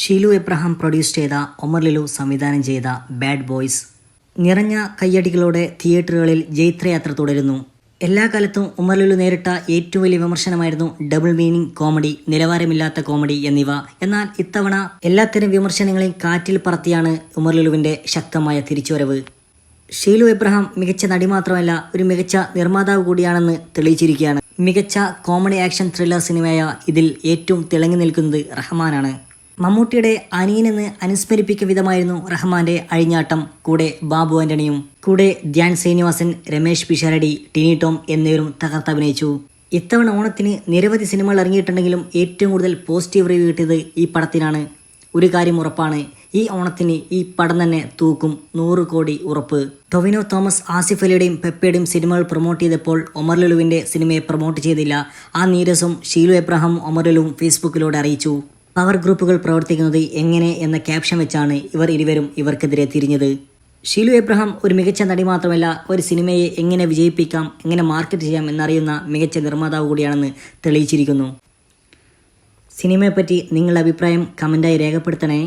Sheelu Abraham produce ചെയ്ത ഒമർ ലിലു സംവിധാനം ചെയ്ത ബാഡ് ബോയ്സ്. നിറഞ്ഞ കയ്യടികളോടെ തിയേറ്ററുകളിൽ ജൈത്രയാത്ര തുടരുന്നു. എല്ലാ കാലത്തും ഉമർ ലുലു നേരിട്ട ഏറ്റവും വലിയ വിമർശനമായിരുന്നു ഡബിൾ മീനിങ് കോമഡി നിലവാരമില്ലാത്ത കോമഡി എന്നിവ. എന്നാൽ ഇത്തവണ എല്ലാത്തരം വിമർശനങ്ങളെയും കാറ്റിൽ പറത്തിയാണ് ഉമർ ലുലുവിന്റെ ശക്തമായ തിരിച്ചുവരവ്. ഷീലു എബ്രഹാം മികച്ച നടി മാത്രമല്ല ഒരു മികച്ച നിർമ്മാതാവ് കൂടിയാണെന്ന് തെളിയിച്ചിരിക്കുകയാണ്. മികച്ച കോമഡി ആക്ഷൻ ത്രില്ലർ സിനിമയായ ഇതിൽ ഏറ്റവും തിളങ്ങി നിൽക്കുന്നത് റഹ്മാനാണ്. മമ്മൂട്ടിയുടെ അനിയനെന്ന് അനുസ്മരിപ്പിക്കും വിധമായിരുന്നു റഹ്മാന്റെ അഴിഞ്ഞാട്ടം. കൂടെ ബാബു ആന്റണിയും കൂടെ ധ്യാൻ ശ്രീനിവാസൻ രമേശ് പിഷാരടി ടിനി ടോം എന്നിവരും തകർത്തഭിനയിച്ചു ഇത്തവണ ഓണത്തിന് നിരവധി സിനിമകൾ ഇറങ്ങിയിട്ടുണ്ടെങ്കിലും ഏറ്റവും കൂടുതൽ പോസിറ്റീവ് റിവ്യൂ കിട്ടിയത് ഈ പടത്തിനാണ്. ഒരു കാര്യം ഉറപ്പാണ് ഈ ഓണത്തിന് ഈ പടം തന്നെ തൂക്കും. നൂറ് കോടി ഉറപ്പ്. ടൊവിനോ തോമസ് ആസിഫ് അലിയുടെയും പെപ്പയുടെയും സിനിമകൾ പ്രൊമോട്ട് ചെയ്തപ്പോൾ ഒമർ ലുലുവിന്റെ സിനിമയെ പ്രൊമോട്ട് ചെയ്തില്ല. ആ നീരസം ഷീലു എബ്രഹാം ഒമർ ലുലുവും ഫേസ്ബുക്കിലൂടെ അറിയിച്ചു. പവർ ഗ്രൂപ്പുകൾ പ്രവർത്തിക്കുന്നത് എങ്ങനെ എന്ന ക്യാപ്ഷൻ വെച്ചാണ് ഇവർ ഇരുവരും ഇവർക്കെതിരെ തിരിഞ്ഞത്. ഷീലു എബ്രഹാം ഒരു മികച്ച നടി മാത്രമല്ല ഒരു സിനിമയെ എങ്ങനെ വിജയിപ്പിക്കാം എങ്ങനെ മാർക്കറ്റ് ചെയ്യാം എന്നറിയുന്ന മികച്ച നിർമ്മാതാവ് കൂടിയാണെന്ന് തെളിയിച്ചിരിക്കുന്നു. സിനിമയെപ്പറ്റി നിങ്ങളുടെ അഭിപ്രായം കമന്റായി രേഖപ്പെടുത്തണേ.